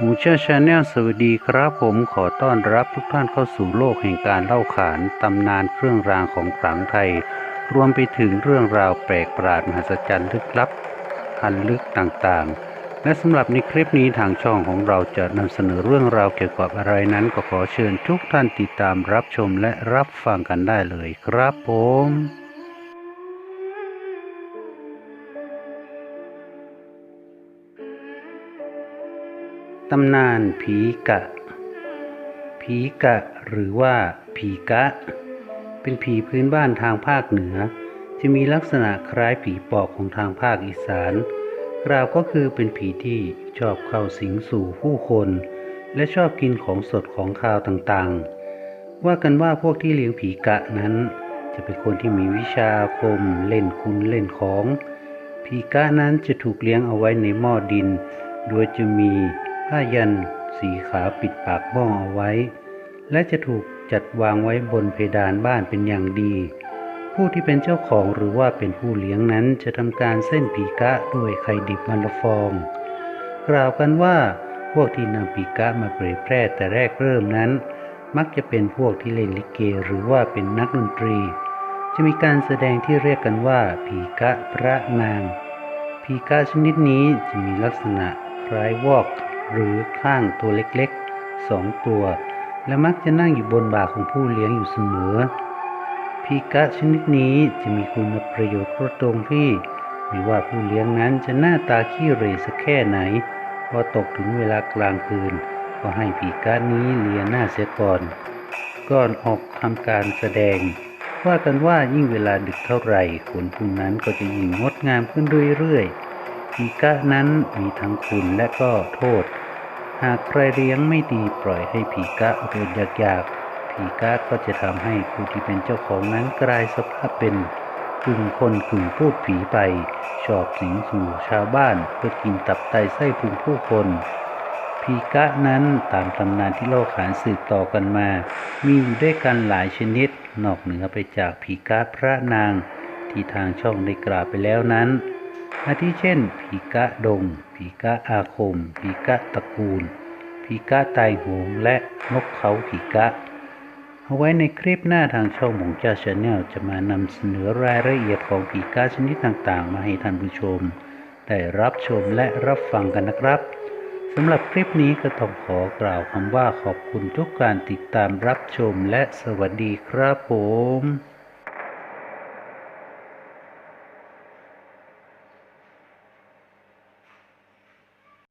หมูเชื่อชาแนลสวัสดีครับผมขอต้อนรับทุกท่านเข้าสู่โลกแห่งการเล่าขานตำนานเครื่องรางของขลังไทย รวมไปถึงเรื่องราวแปลกประหลาดมหัศจรรย์ลึกลับพันลึกต่างๆ และสำหรับในคลิปนี้ทางช่องของเราจะนำเสนอเรื่องราวเกี่ยวกับอะไรนั้นก็ขอเชิญทุกท่านติดตามรับชมและรับฟังกันได้เลยครับผม ตำนานผีกะ ผีกะหรือว่าผีกะ เป็นผีพื้นบ้านทางภาคเหนือ จะมีลักษณะคล้ายผีปอบของทางภาคอีสานกล่าวก็คือเป็นผีที่ชอบเข้าสิงสู่ผู้คน และชอบกินของสดของคาวต่างๆ ว่ากันว่าพวกที่เลี้ยงผีกะนั้น จะเป็นคนที่มีวิชาอาคมเล่นคุณเล่นของ ผีกะนั้นจะถูกเลี้ยงเอาไว้ในหม้อดิน โดยจะมี ผ้ายันสีขาวปิดปากหม้อเอาไว้ และจะถูกจัดวางไว้บนเพดานบ้านเป็นอย่างดี ผู้ที่เป็นเจ้าของหรือว่าเป็นผู้เลี้ยงนั้นจะทำการเส้นผีกะด้วยไข่ดิบมันละฟอง กล่าวกันว่าพวกที่นำผีกะมาเผยแพร่แต่แรกเริ่มนั้น มักจะเป็นพวกที่เล่นลิเกหรือว่าเป็นนักดนตรี จะมีการแสดงที่เรียกกันว่าผีกะพระนางผีกาชนิดนี้จะมีลักษณะคล้ายวอก หรือข้างตัวเล็กๆสองตัว และมักจะนั่งอยู่บนบ่าของผู้เลี้ยงอยู่เสมอผีกะชนิดนี้จะมีคุณประโยชน์ก็ตรงที่ไม่ว่าผู้เลี้ยงนั้นจะหน้าตาขี้เหร่สักแค่ไหน พอตกถึงเวลากลางคืน ก็ให้ผีกะนี้เลียหน้าเสียก่อน ก่อนออกทำการแสดง ว่ากันว่ายิ่งเวลาดึกเท่าไหร่ขนผู้นั้นก็จะยิ่งงดงามขึ้นเรื่อยๆผีกะนั้นมีทั้งคุณและก็โทษ หากใครเลี้ยงไม่ดีปล่อยให้ผีกะเดินยากๆ ผีกะก็จะทำให้ผู้ที่เป็นเจ้าของนั้นกลายสภาพเป็นกึ่งคนกึ่งพูดผีไป ชอบสิงสู่ชาวบ้านเพื่อกินตับไตไส้พุงผู้คน ผีกะนั้นตามตำนานที่เล่าขานสืบต่อกันมา มีอยู่ด้วยกันหลายชนิด นอกเหนือไปจากผีกะพระนาง ที่ทางช่องได้กล่าวไปแล้วนั้น อาทิเช่น ผีกะดง ผีกะอาคม ผีกะตระกูล ผีกะตายหงและนกเขาผีกะ เอาไว้ในคลิปหน้าทางช่องหมงจ้าชาแนลจะมานำเสนอรายละเอียดของผีกะชนิดต่างๆ มาให้ท่านผู้ชม ได้รับชมและรับฟังกันนะครับสำหรับคลิปนี้ก็ต้องขอกล่าวคำว่าขอบคุณทุกการติดตามรับชมและสวัสดีครับผม